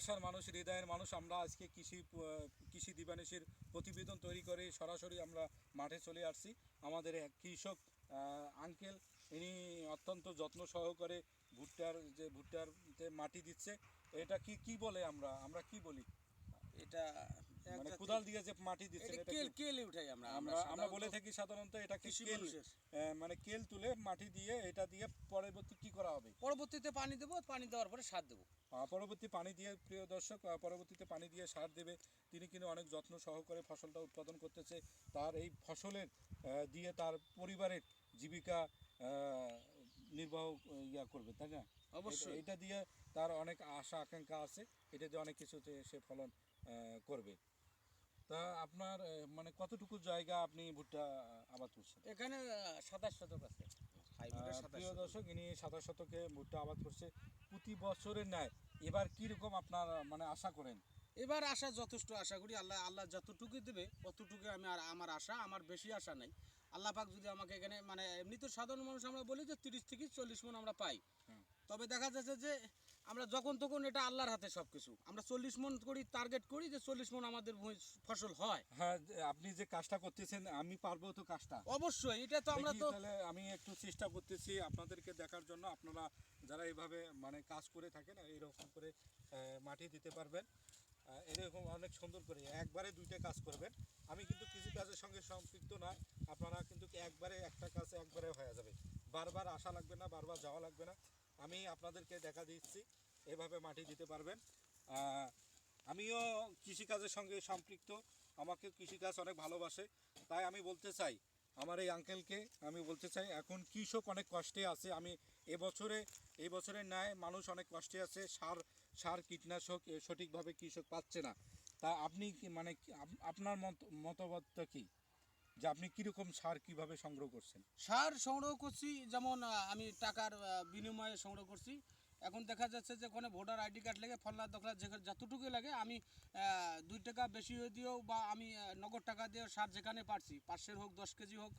ভালোবাসার মানুষ, হৃদয়ের মানুষ, আমরা আজকে কৃষি কৃষি দিবানিশির প্রতিবেদন তৈরি করে সরাসরি আমরা মাঠে চলে আসছি। আমাদের এক কৃষক আঙ্কেল, ইনি অত্যন্ত যত্ন সহকারে ভুট্টার যে ভুট্টারতে মাটি দিচ্ছে। এটা কি কি বলে আমরা? আমরা কি বলি? এটা মানে কোদাল দিয়ে যে মাটি দিচ্ছেন এটা এটা কেল কেলে উঠাই আমরা আমরা আমরা বলে থাকি সাধারণত এটাকে কৃষি মানে কেল তুলে মাটি দিয়ে এটা দিয়ে পরবর্তী কি করা হবে? পরবর্তীতে পানি দেবো পানি দেওয়ার পরে সার দেবো। পরবর্তী পানি দিয়ে প্রিয় দর্শক পরবর্তীতে পানি দিয়ে সার দেবে। তিনি কিন্তু অনেক যত্ন সহকারে ফসলটা উৎপাদন করতেছে। তার এই ফসলের দিয়ে তার পরিবারের জীবিকা নির্বাহ ইয়া করবে তাই না? অবশ্যই। এটা- এটা দিয়ে তার অনেক আশা আকাঙ্ক্ষা আছে। এটা দিয়ে অনেক কিছুতে সে ফলন করবে। তা আপনার মানে কতটুকু জায়গা আপনি ভুট্টা আবাদ করছেন? এখানে সাতাশ শতক আছে। প্রিয় দর্শক ইনি সাতাশ শতকে ভুট্টা আবাদ করছে। প্রতি বছরের ন্যায় এবার কীরকম আপনার মানে আশা করেন? এবার আশা যথেষ্ট আশা করি আল্লাহ আল্লাহ যতটুকু দেবে ততটুকু আমি আর আমার আশা আমার বেশি আশা নাই। আল্লাহ পাক যদি আমাকে এখানে মানে এমনি তো সাধারণ মানুষ আমরা বলি যে তিরিশ থেকে চল্লিশ মন আমরা পাই। তবে দেখা যাচ্ছে যে আমরা যখন তখন এটা আল্লাহর হাতে সবকিছু। আমরা চল্লিশ মন করি টার্গেট করি যে চল্লিশ মন আমাদের ফসল হয়। হ্যাঁ আপনি যে কাজটা করতেছেন আমি পারব তো কাজটা? অবশ্যই এটা তো আমরা তো তাহলে আমি একটু চেষ্টা করতেছি আপনাদেরকে দেখার জন্য। আপনারা যারা এইভাবে মানে কাজ করে থাকেন এইরকম করে মাটি দিতে পারবেন। এরকম অনেক সুন্দর করে একবারে দুইটা কাজ করবেন। আমি কিন্তু কৃষি কাজের সঙ্গে সম্পৃক্ত না। আপনারা কিন্তু একবারে একটা কাজ একবারে হয়ে যাবে। বারবার আসা লাগবে না বারবার যাওয়া লাগবে না। আমি আপনাদেরকে দেখা দিচ্ছি। এভাবে মাটি দিতে পারবেন। আমিও কৃষিকাজের সঙ্গে সম্পৃক্ত। আমাকে কৃষিকাজ অনেক ভালোবাসে। তাই আমি বলতে চাই, আমার এই আঙ্কেলকে আমি বলতে চাই, এখন কৃষক অনেক কষ্টে আছে। আমি এবছরে এই বছরের ন্যায় মানুষ অনেক কষ্টে আছে। সার সার কীটনাশক সঠিকভাবে কৃষক পাচ্ছে না। তা আপনি মানে আপনার মত, মতবাদটা কি? যে আপনি কীরকম সার কীভাবে সংগ্রহ করছেন? সার সংগ্রহ করছি যেমন আমি টাকার বিনিময়ে সংগ্রহ করছি। এখন দেখা যাচ্ছে যে ওখানে ভোটার আইডি কার্ড লাগে ফলনা দখলা যেখানে যতটুকু লাগে আমি দুই টাকা বেশি হয়ে দিয়েও বা আমি নগদ টাকা দিয়েও সার যেখানে পারছি পাঁচশের হোক দশ কেজি হোক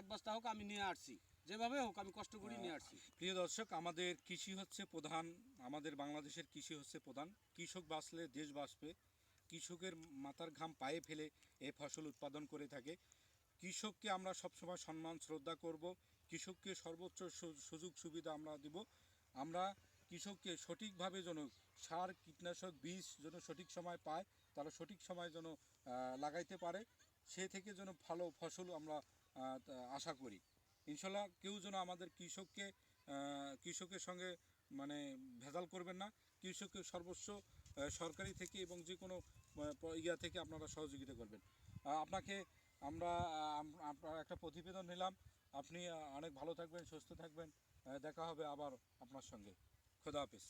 এক বস্তা হোক আমি নিয়ে আসছি। যেভাবে হোক আমি কষ্ট করে নিয়ে আসছি। প্রিয় দর্শক আমাদের কৃষি হচ্ছে প্রধান আমাদের বাংলাদেশের কৃষি হচ্ছে প্রধান। কৃষক বাঁচলে দেশ বাঁচবে কৃষকের মাথার ঘাম পায়ে ফেলে এ ফসল উৎপাদন করে থাকে। কৃষককে আমরা সবসময় সম্মান শ্রদ্ধা করব। কৃষককে সর্বোচ্চ সুযোগ সুবিধা আমরা দিব। আমরা কৃষককে সঠিকভাবে যেন সার কীটনাশক বীজ যেন সঠিক সময় পায় তারা সঠিক সময় যেন লাগাইতে পারে সে থেকে যেন ভালো ফসল আমরা আশা করি। ইনশাল্লাহ কেউ যেন আমাদের কৃষককে কৃষকের সঙ্গে মানে ভেজাল করবেন না। কৃষককে আহ, সরকারি থেকে এবং যে কোনো ইয়া থেকে আপনারা সহযোগিতা করবেন। আপনাকে আমরা আপনার একটা প্রতিবেদন নিলাম। আপনি অনেক ভালো থাকবেন, সুস্থ থাকবেন। দেখা হবে আবার আপনার সঙ্গে। খোদা হাফিজ।